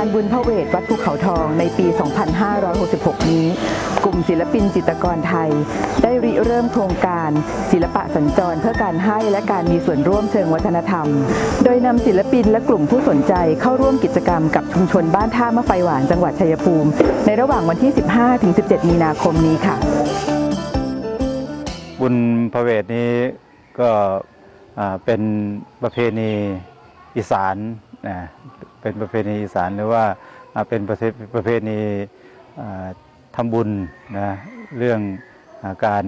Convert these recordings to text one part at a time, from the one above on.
านบุญพระเวัดภูเขาทองในปี 2566 นี้ กลุ่มศิลปินจิตรกรไทย ได้ริเริ่มโครงการศิลปะสัญจรเพื่อการให้และการมีส่วนร่วมเชิงวัฒนธรรม โดยนำศิลปินและกลุ่มผู้สนใจเข้าร่วมกิจกรรมกับชุมชนบ้านท่ามะไฟหวานจังหวัดชัยภูมิ ในระหว่างวันที่ 15-17 มีนาคมนี้ค่ะ บุญพระเวทนี้ก็เป็นประเพณีอีสานนะเป็นประเพณีอีสานหรือว่าเป็นประเพระเพณีอ่าทำบุญนะเรื่องอการ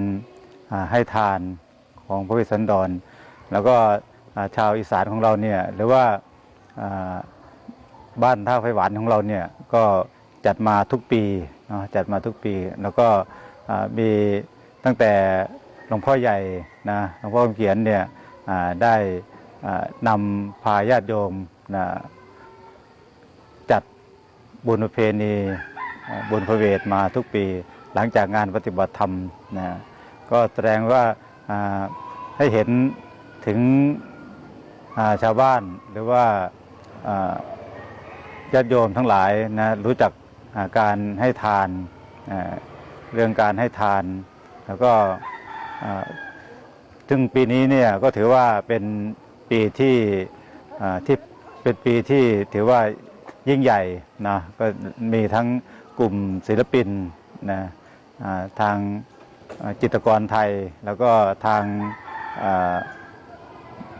ให้ทานของพระเวสสันดร แล้วก็ชาวอีสานของเราเนี่ยหรือว่าบ้านท่าไฟหวานของเราเนี่ยก็จัดมาทุกปีเนาะจัดมาทุกปี แล้วก็มีตั้งแต่หลวงพ่อใหญ่นะหลวงพ่อเขียนเนี่ยได้นำพาญาติโยมนะ บุญประเพณีบุญพระเวทมาทุกปี หลังจากงานปฏิบัติธรรมนะก็แสดงว่าให้เห็นถึงาชาวบ้านหรือว่าญาติโยมทั้งหลายนะรู้จักาการให้ทานาเรื่องการให้ทาน แล้วก็อ่าซึ่งปีนี้เนี่ยก็ถือว่าเป็นปีที่ที่เป็นปีที่ถือว่า ยิ่งใหญ่นะก็มีทั้งกลุ่มศิลปินนะอ่าทางจิตรกรไทย แล้วก็ทาง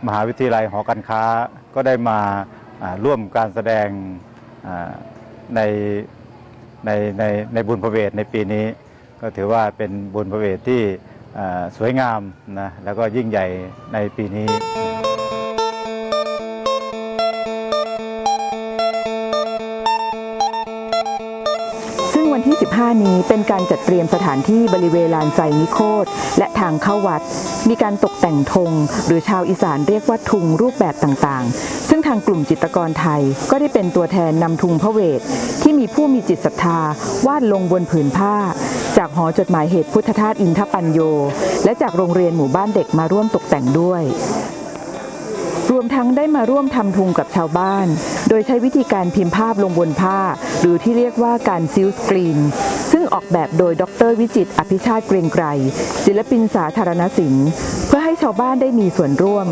มหาวิทยาลัยหอการค้าก็ได้มาร่วมการแสดงในในในในบุญพระเวทในปีนี้ ก็ถือว่าเป็นบุญพระเวทที่สวยงามนะแล้วก็ยิ่งใหญ่ในปีนี้ นี้เป็นการจัดเตรียมสถานที่บริเวณลานไซนิโคตและทางเข้าวัด มีการตกแต่งธงหรือชาวอีสานเรียกว่าทุงรูปแบบต่างๆ ซึ่งทางกลุ่มจิตรกรไทยก็ได้เป็นตัวแทนนำทุงพระเวท ที่มีผู้มีจิตศรัทธาวาดลงบนผืนผ้า จากหอจดหมายเหตุพุทธทาสอินทปัญโย และจากโรงเรียนหมู่บ้านเด็กมาร่วมตกแต่งด้วยรวมทั้งได้มาร่วมทำทุงกับชาวบ้าน โดยใช้วิธีการพิมพ์ภาพลงบนผ้า หรือที่เรียกว่าการซิลสกรีน ออกแบบโดยดรวิจิตอภิชาติเกรียงไกรศิลปินสาธารณศิลป์เพื่อให้ชาวบ้านได้มีส่วนร่วม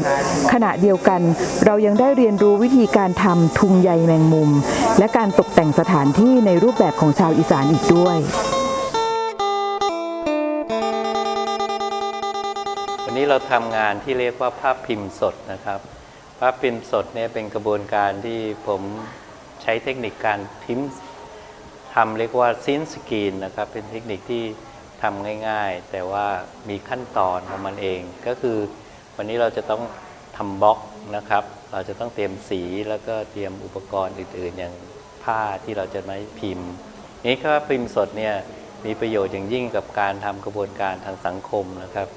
ขณะเดียวกันเรายังได้เรียนรู้วิธีการทำทุงใยแมงมุม และการตกแต่งสถานที่ในรูปแบบของชาวอีสานอีกด้วยวันนี้เราทำงานที่เรียกว่าภาพพิมพ์สดนะครับภาพพิมพ์สดเนี่ยเป็นกระบวนการที่ผมใช้เทคนิคการพิมพ์ ทำเรียกว่าซินสกรีนนะครับ เป็นเทคนิคที่ทำง่ายๆ แต่ว่ามีขั้นตอนของมันเอง ก็คือวันนี้เราจะต้องทำบล็อกนะครับ เราจะต้องเตรียมสีแล้วก็เตรียมอุปกรณ์อื่น ๆ อย่างผ้าที่เราจะไม่พิมพ์ นี้ก็พิมพ์สดเนี่ยมีประโยชน์อย่างยิ่งกับการทำกระบวนการทางสังคมนะครับ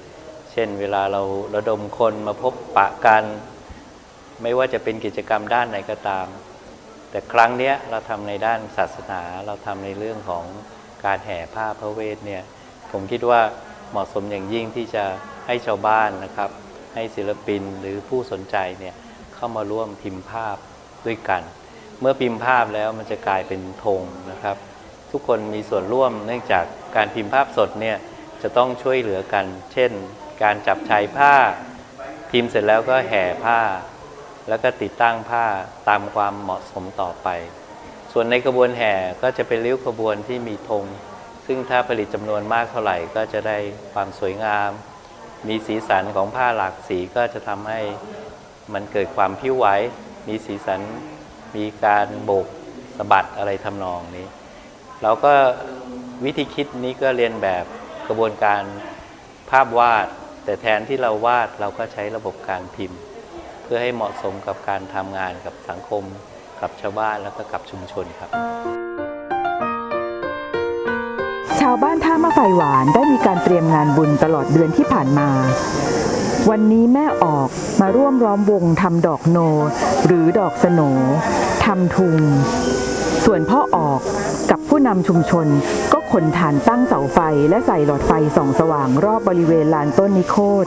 เช่นเวลาเราระดมคนมาพบปะกัน ไม่ว่าจะเป็นกิจกรรมด้านไหนก็ตาม แต่ครั้งเนี้ยเราทำในด้านศาสนา เราทำในเรื่องของการแห่ผ้าพระเวทเนี่ย ผมคิดว่าเหมาะสมอย่างยิ่งที่จะให้ชาวบ้านนะครับ ให้ศิลปินหรือผู้สนใจเนี่ยเข้ามาร่วมพิมพ์ภาพด้วยกัน เมื่อพิมพ์ภาพแล้วมันจะกลายเป็นธงนะครับ ทุกคนมีส่วนร่วมเนื่องจากการพิมพ์ภาพสดเนี่ยจะต้องช่วยเหลือกัน เช่น การจับชายผ้า พิมพ์เสร็จแล้วก็แห่ผ้า แล้วก็ติดตั้งผ้าตามความเหมาะสมต่อไป ส่วนในกระบวนแห่ก็จะเป็นริ้วขบวนที่มีธง ซึ่งถ้าผลิตจำนวนมากเท่าไหร่ก็จะได้ความสวยงาม มีสีสันของผ้าหลากสีก็จะทำให้มันเกิดความผิวไหว มีสีสัน มีการโบกสะบัดอะไรทำนองนี้ เราก็วิธีคิดนี้ก็เรียนแบบกระบวนการภาพวาด แต่แทนที่เราวาดเราก็ใช้ระบบการพิมพ์ พื่อให้เหมาะสมกับการทำงานกับสังคม กับชาวบ้านแล้วก็กับชุมชนครับ ชาวบ้านท่ามะไฟหวานได้มีการเตรียมงานบุญตลอดเดือนที่ผ่านมา วันนี้แม่ออกมาร่วมร้อมวงทำดอกโน หรือดอกสโนทำทุง ส่วนพ่อออกกับผู้นำชุมชนก็ขนฐานตั้งเสาไฟและใส่หลอดไฟส่องสว่างรอบบริเวณลานต้นนิโคต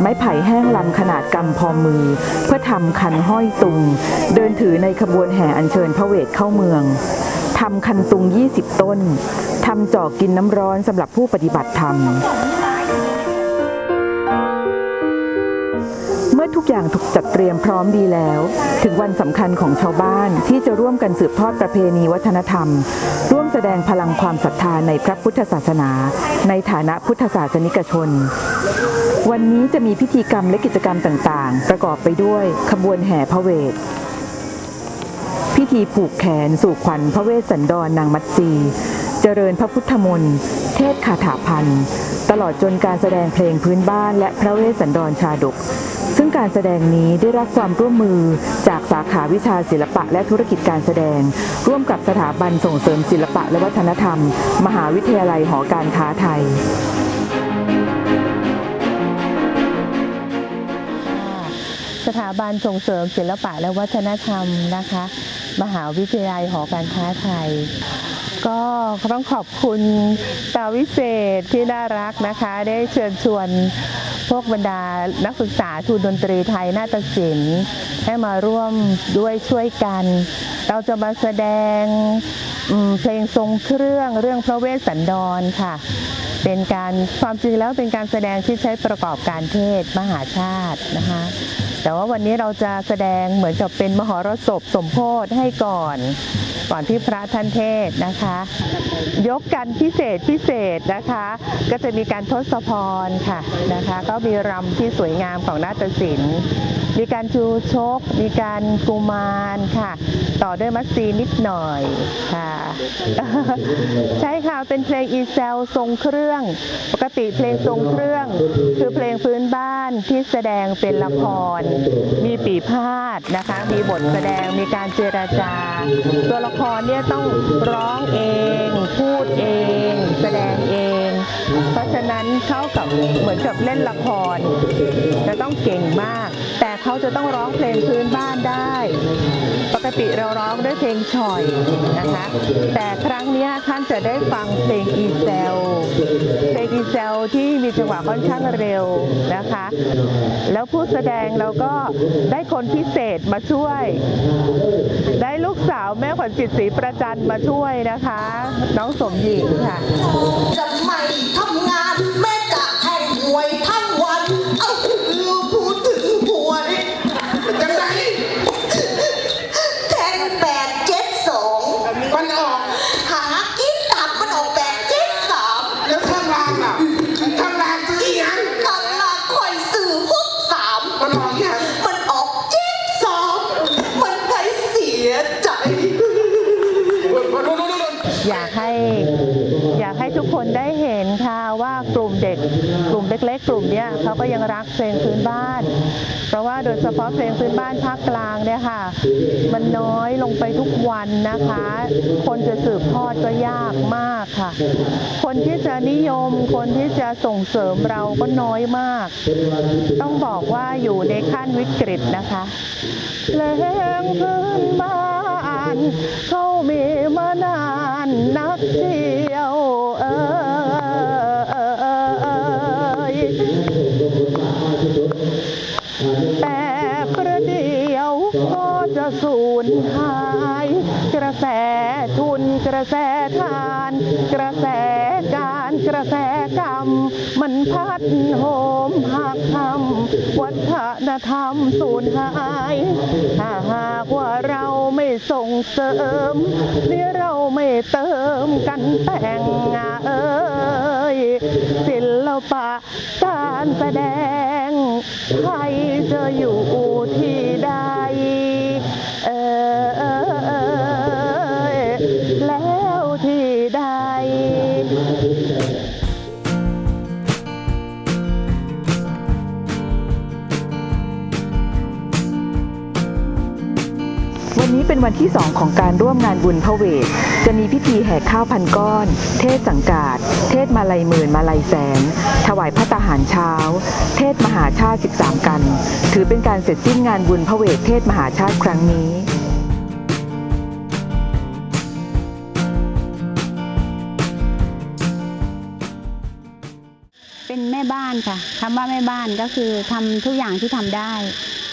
ไม้ไผ่แห้งลำขนาดกำพอมือ เพื่อทำคันห้อยตุง เดินถือในขบวนแห่อัญเชิญพระเวทเข้าเมืองทำคันตุง 20 ต้นทำจอกกินน้ำร้อนสำหรับผู้ปฏิบัติธรรม เมื่อทุกอย่างถูกจัดเตรียมพร้อมดีแล้ว ถึงวันสำคัญของชาวบ้านที่จะร่วมกันสืบทอดประเพณีวัฒนธรรม ร่วมแสดงพลังความศรัทธาในพระพุทธศาสนา ในฐานะพุทธศาสนิกชน วันนี้จะมีพิธีกรรมและกิจกรรมต่างๆ ประกอบไปด้วย ขบวนแห่พระเวท พิธีผูกแขนสู่ขวัญพระเวสสันดรนางมัตสีเจริญพระพุทธมนต์ เทศคาถาพันธ์ตลอดจนการแสดงเพลงพื้นบ้านและพระเวสสันดรชาดก ซึ่งการแสดงนี้ได้รับความร่วมมือจากสาขาวิชาศิลปะและธุรกิจการแสดง ร่วมกับสถาบันส่งเสริมศิลปะและวัฒนธรรม มหาวิทยาลัยหอการค้าไทย ถาบันส่งเสริมศิลปะและวัฒนธรรมนะคะ มหาวิทยาลัยหอการค้าไทย ก็ต้องขอบคุณตาวิเศษที่น่ารักนะคะ ได้เชิญชวนพวกบรรดานักศึกษาทุนดนตรีไทยนาฏศิลป์ให้มาร่วมด้วยช่วยกัน เราจะมาแสดงเพลงทรงเครื่องเรื่องพระเวสสันดรค่ะ เป็นการความจริงแล้วเป็นการแสดงที่ใช้ประกอบการเทศมหาชาตินะคะแต่ว่าวันนี้เราจะแสดงเหมือนกับเป็นมหรสพสมโพธให้ก่อน ก่อนที่พระท่านเทศนะคะ ยกกันพิเศษพิเศษนะคะ ก็จะมีการทศพรค่ะนะคะ ก็มีรำที่สวยงามของนาฏศิลป์มีการชูชก มีการกุมารค่ะ ต่อด้วยมัสซีนิดหน่อยค่ะ ใช่ค่ะ เป็นเพลงอีเซลทรงเครื่อง ปกติเพลงทรงเครื่อง คือเพลงพื้นบ้านที่แสดงเป็นละคร มีปีพาดนะคะ มีบทแสดง มีการเจราจา ตัวละครเนี่ยต้องร้องเอง พูดเอง แสดงเอง เพราะฉะนั้นเท่ากับเหมือนกับเล่นละครจะต้องเก่งมาก แต่เขาจะต้องร้องเพลงพื้นบ้านได้ ปกติเราร้องด้วยเพลงฉ่อยนะคะ แต่ครั้งนี้ท่านจะได้ฟังเพลงอีเซลเพลงอีเซลที่มีจังหวะค่อนข้างเร็วนะคะ แล้วผู้แสดงเราก็ได้คนพิเศษมาช่วยได้ล สาวแม่ขวัญจิตศรีประจันมาช่วยนะคะ น้องสมหญิงค่ะจะไม่ทำงานแม่ นได้เห็นค่ะว่ากลุ่มเด็ก กลุ่มเล็กๆ กลุ่มเนี้ยเขาก็ยังรักเพลงพื้นบ้าน เพราะว่าโดยเฉพาะเพลงพื้นบ้านภาคกลางเนี่ยค่ะ มันน้อยลงไปทุกวันนะคะ คนจะสืบทอดก็ยากมากค่ะ คนที่จะนิยมคนที่จะส่งเสริมเราก็น้อยมาก ต้องบอกว่าอยู่ในขั้นวิกฤตนะคะเพลงพื้นบ้านเขามีมานานนักเที่ยว แต่ประเดียวก็จะสูญหาย กระแสทุนกระแสทาน กระแสการกระแสกรรม มันพัดโหมหักทำวัฒนธรรมสูญหายถ้าหากว่าเราไม่ส่งเสริมนี่เราไม่เติมกันแต่งเอ้ยศิลปะการแสดง ใครจะอยู่ที่ วันที่ 2 ของการร่วมงานบุญพระเวท จะมีพิธีแห่ข้าวพันก้อน เทศสังกาดเทศมาลัยหมื่นมาลัยแสน ถวายพระตาหารเช้า เทศมหาชาติ 13 กัน ถือเป็นการเสร็จสิ้นงานบุญพระเวทเทศมหาชาติครั้งนี้เป็นแม่บ้านค่ะ คำว่าแม่บ้านก็คือทำทุกอย่างที่ทำได้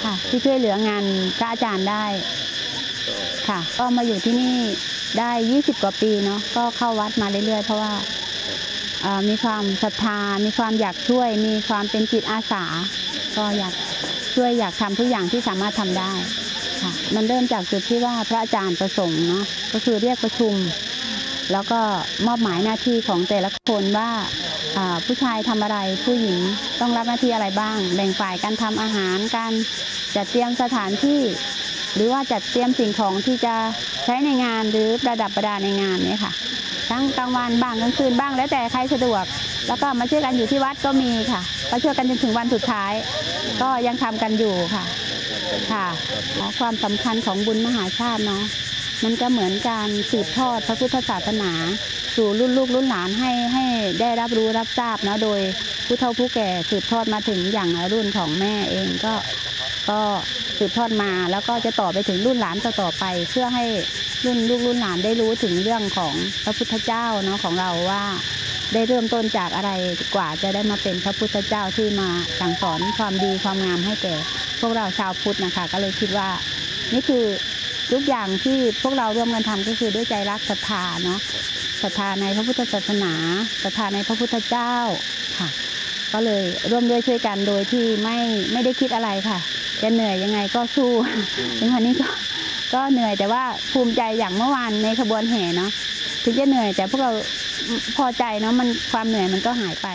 ค่ะ ที่ช่วยเหลืองานพระอาจารย์ได้ ค่ะ ก็มาอยู่ที่นี่ได้ 20 กว่าปีเนาะก็เข้าวัดมาเรื่อยๆ เพราะว่ามีความศรัทธา มีความอยากช่วย มีความเป็นจิตอาสา ก็อยากช่วยอยากทำทุกอย่างที่สามารถทำได้ค่ะ มันเริ่มจากจุดที่ว่าพระอาจารย์ประสงค์เนาะก็คือเรียกประชุม แล้วก็มอบหมายหน้าที่ของแต่ละคนว่าผู้ชายทำอะไรผู้หญิงต้องรับหน้าที่อะไรบ้าง แบ่งฝ่ายการทำอาหารการจัดเตรียมสถานที่ หรือว่าจัดเตรียมสิ่งของที่จะใช้ในงานหรือประดับประดาในงานเนี่ยค่ะ ทั้งกลางวันบ้างกลางคืนบ้างแล้วแต่ใครสะดวก แล้วก็มาช่วยกันอยู่ที่วัดก็มีค่ะก็ช่วยกันจนถึงวันสุดท้าย ก็ยังทำกันอยู่ค่ะค่ะอ๋อความสำคัญของบุญมหาชาติเนาะมันก็เหมือนการสืบทอดพระพุทธศาสนา สู่รุ่นลูกรุ่นหลานให้ให้ได้รับรู้รับทราบเนาะโดยผู้เฒ่าผู้แก่สืบทอดมาถึงอย่างรุ่นของแม่เองก็ก็ สืบทอดมา แล้วก็จะต่อไปถึงรุ่นหลานต่อไป เพื่อให้รุ่นลูกรุ่นหลานได้รู้ถึงเรื่องของพระพุทธเจ้าเนาะของเราว่าได้เริ่มต้นจากอะไรกว่าจะได้มาเป็นพระพุทธเจ้าที่มาสั่งสอนความดีความงามให้แก่ พวกเราชาวพุทธนะคะ ก็เลยคิดว่า นี่คือทุกอย่างที่พวกเราร่วมกันทำก็คือด้วยใจรักศรัทธาเนาะศรัทธาในพระพุทธศาสนาศรัทธาในพระพุทธเจ้าค่ะ ก็เลยร่วมด้วยช่วยกันโดยที่ไม่ไม่ได้คิดอะไรค่ะ จะเหนื่อยยังไงก็สู้ถึงวันนี้ก็ก็เหนื่อยแต่ว่าภูมิใจอย่างเมื่อวานในขบวนแห่เนาะถึงจะเหนื่อยแต่พวกเราพอใจเนาะมันความเหนื่อยมันก็หายไป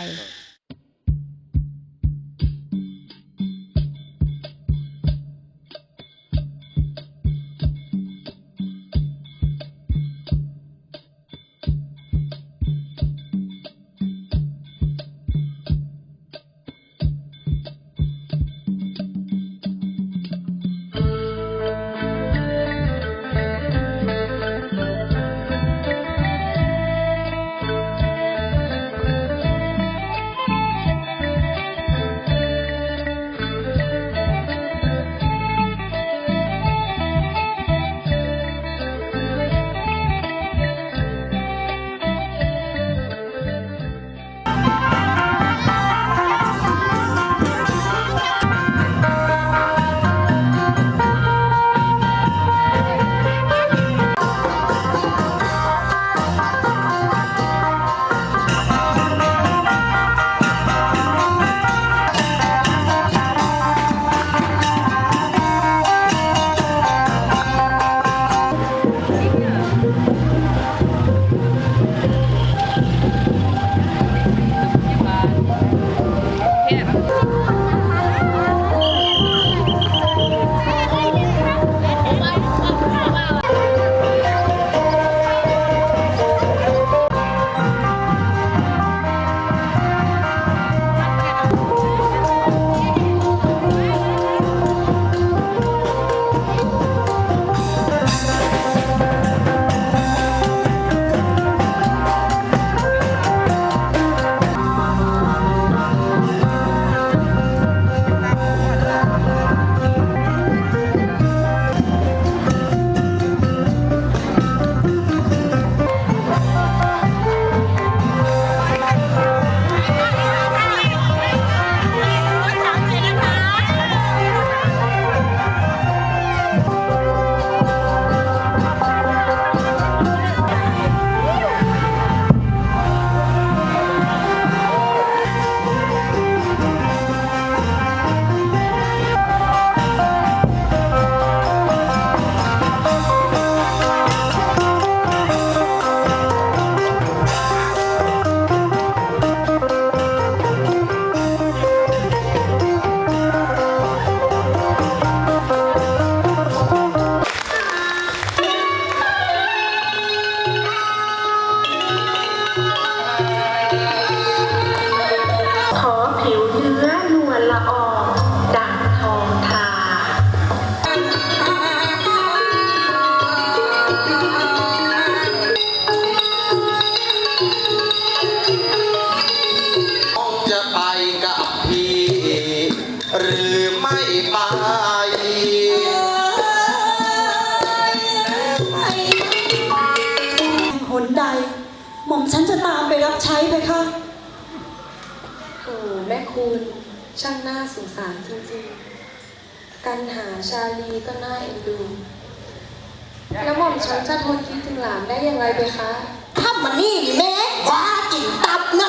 คุณช่างน่าสงสารจริงๆ กันหาชาลีก็น่าเอ็นดูแล้วหม่อมฉันจะทนคิดถึงหลานได้อย่างไรไปคะถ้ามันนี่แม่ว่าจินตับนั่น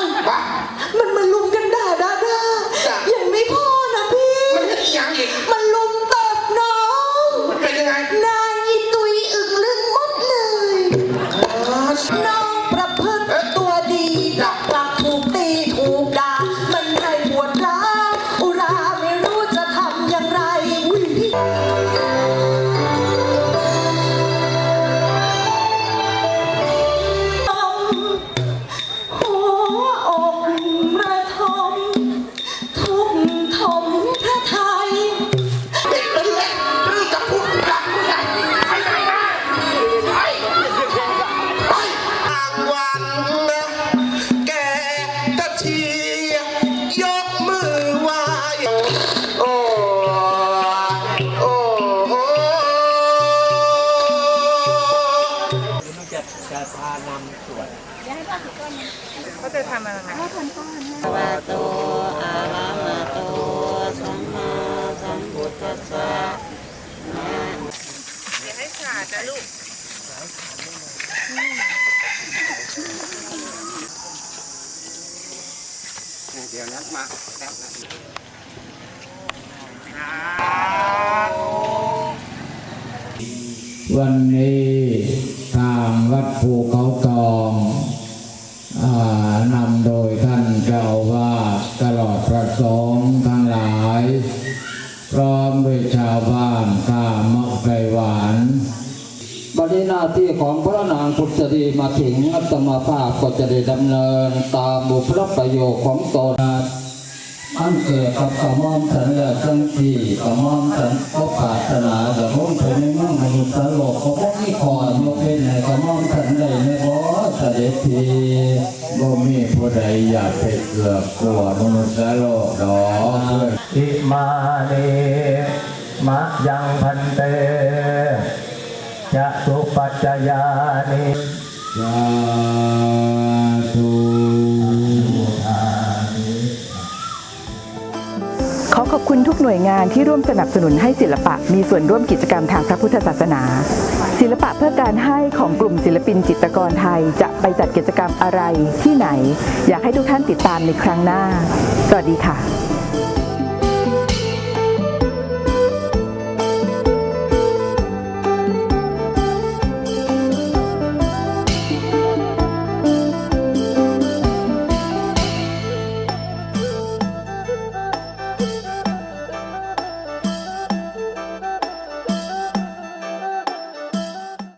วันนี้ทางวัดภูเขาทองอนำโดยท่านเจ้าวาสตลอดพระสงฆ์ทั้งหลาย พร้อมด้วยชาวบ้านข้ามะไกรหวาน บัดนี้หน้าที่ของพระนางพุทธดีมาถึงอัตมาภาพก็จะได้ดำเนินตามบุพประโยคของตนอันเกิดกับกระมอมฉันและทั้งที่กระมอมฉันก็ปรารถนาจะร่วมเป็นในมืองมนุษย์โลกเขาบอกที่ขอยกเป็นในกระมอมฉันได้ในบ่เสด็จทีบ่มีผู้ใดอยากไปเกือบกลัวมนุษย์โลกดอกอิมาเนิมะยังพันเต จะสุปัจจยานิสาธุขอขอบคุณทุกหน่วยงานที่ร่วมสนับสนุนให้ศิลปะ มีส่วนร่วมกิจกรรมทางพระพุทธศาสนา ศิลปะเพื่อการให้ของกลุ่มศิลปินจิตรกรไทยจะไปจัดกิจกรรมอะไรที่ไหน อยากให้ทุกท่านติดตามในครั้งหน้า สวัสดีค่ะ